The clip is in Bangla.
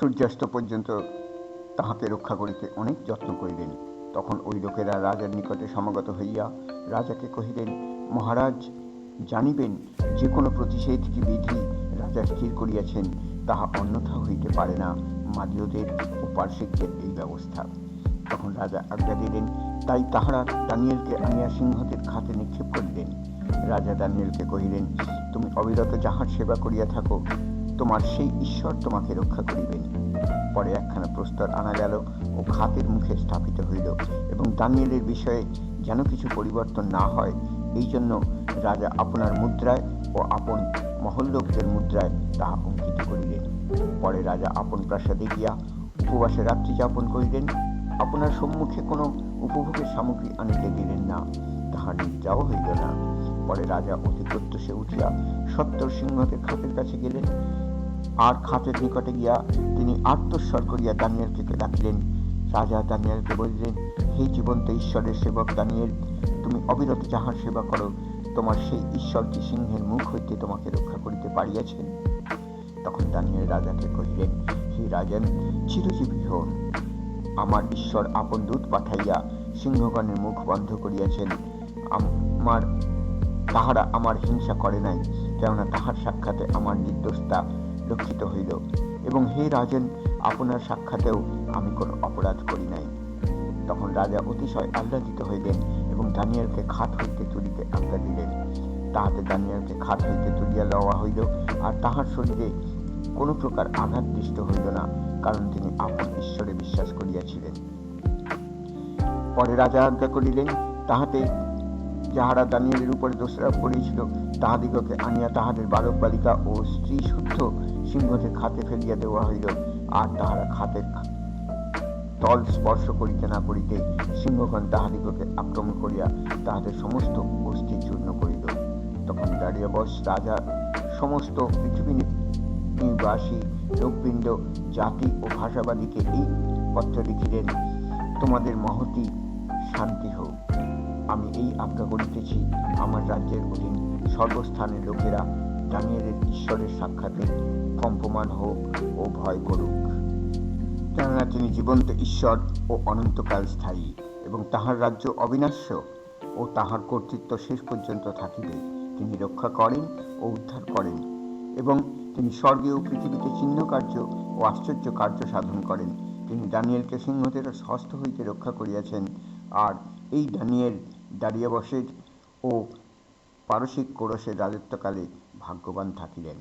সূর্যাস্ত পর্যন্ত তাহাকে রক্ষা করিতে অনেক যত্ন করিলেন। তখন ওই লোকেরা রাজার নিকটে সমাগত হইয়া রাজাকে কহিলেন, মহারাজ, জানিবেন যে কোনো প্রতিষেধ কি বিধি রাজা স্থির করিয়াছেন, তাহা অন্যথা হইতে পারে না। মাদীয়দের ও পার্শ্বিকদের এই ব্যবস্থা। তখন রাজা আজ্ঞা দিলেন, তাই তাহারা দানিয়েলকে আনিয়া সিংহদের খাতে নিক্ষেপ করিলেন। রাজা দানিয়েলকে কহিলেন, তুমি অবিরত যাহার সেবা করিয়া থাকো তোমার সেই ঈশ্বর তোমাকে রক্ষা করিবেন। পরে একখানা প্রস্তর আনা গেল ও খাতের মুখে স্থাপিত হইল এবং দানিয়েলের বিষয়ে যেন কিছু পরিবর্তন না হয়, এই জন্য রাজা আপনার মুদ্রায় ও আপন মহল্লোকদের মুদ্রায় তাহা অঙ্কিত করিলেন। পরে রাজা আপন প্রাসাদে গিয়া উপবাসে রাত্রি যাপন করিলেন। আপনার সম্মুখে কোনো উপভোগের সামগ্রী আনিতে দিলেন না, তাহার নিদ্রাও হইল না। পরে রাজা অতি প্রত্যুষে উঠিয়া সত্তর সিংহদের খাতের কাছে গেলেন। আর খাতের নিকটে গিয়া তিনি আত্মস্বর করিয়া দানিয়েলকে ডাকিলেন। রাজা দানিয়েলকে বলিলেন, হে জীবন্ত ঈশ্বরের সেবক দানিয়েল, তুমি অবিরত যাহার সেবা করো, তোমার সেই ঈশ্বর কি সিংহের মুখ হইতে তোমাকে রক্ষা করিতে পারিয়াছেন? তখন দানিয়েল রাজাকে কহিলেন, হে রাজন, চিরজীবী হন আমার ঈশ্বর আপন দূত পাঠাইয়া সিংহগণের মুখ বন্ধ করিয়াছেন। আমার, তাহারা আমার হিংসা করে নাই, কেননা তাহার সাক্ষাতে আমার নির্দোষতা লক্ষিত হইল এবং হে রাজন, আপনার সাক্ষাতেও আমি কোনো অপরাধ করি নাই। তখন রাজা অতিশয় আহ্লাদিত হইলেন এবং দানিয়ালকে খাত হইতে তুলিতে আজ্ঞা দিলেন। তাহাতে দানিয়ালকে খাত হইতে তুলিয়া লওয়া হইল আর তাহার শরীরে কোনো প্রকার আঘাত দৃষ্ট হইল না, কারণ তিনি আপন ঈশ্বরে বিশ্বাস করিয়াছিলেন। পরে রাজা আজ্ঞা করিলেন, তাহাতে যাহারা দানিয়েলের উপরে দোষারোপ করিয়াছিল তাহাদিগকে আনিয়া তাহাদের বালক বালিকা ও স্ত্রী শুদ্ধ সিংহকে খাতে ফেলিয়া দেওয়া হইল। আর তাহারা খাতের তল স্পর্শ করিতে না করিতে সিংহগণ তাহাদিগকে আক্রমণ করিয়া তাহাদের সমস্ত অস্থি চূর্ণ করিল। তখন দাঁড়িয়াবশ রাজা সমস্ত পৃথিবী নিবাসী লোকবৃন্দ, জাতি ও ভাষাবাদীকে এই পত্র লিখিলেন, তোমাদের মহতি শান্তি হোক। আমি এই আজ্ঞা করিতেছি, আমার রাজ্যের অধীন সর্বস্থানের লোকেরা দানিয়েলের ঈশ্বরের সাক্ষাতে কম্পমান হোক ও ভয় করুক। কেননা তিনি জীবন্ত ঈশ্বর ও অনন্তকাল স্থায়ী এবং তাহার রাজ্য অবিনাশ্য ও তাহার কর্তৃত্ব শেষ পর্যন্ত থাকিবে। তিনি রক্ষা করেন ও উদ্ধার করেন এবং তিনি স্বর্গে ও পৃথিবীতে চিহ্ন কার্য ও আশ্চর্য কার্য সাধন করেন। তিনি দানিয়েলকে সিংহদের হস্ত হইতে রক্ষা করিয়াছেন। আর এই দানিয়েল দাঁড়িয়ে বসে ও পারসিক কোরসের রাজত্বকালে ভাগ্যবান থাকিলেন।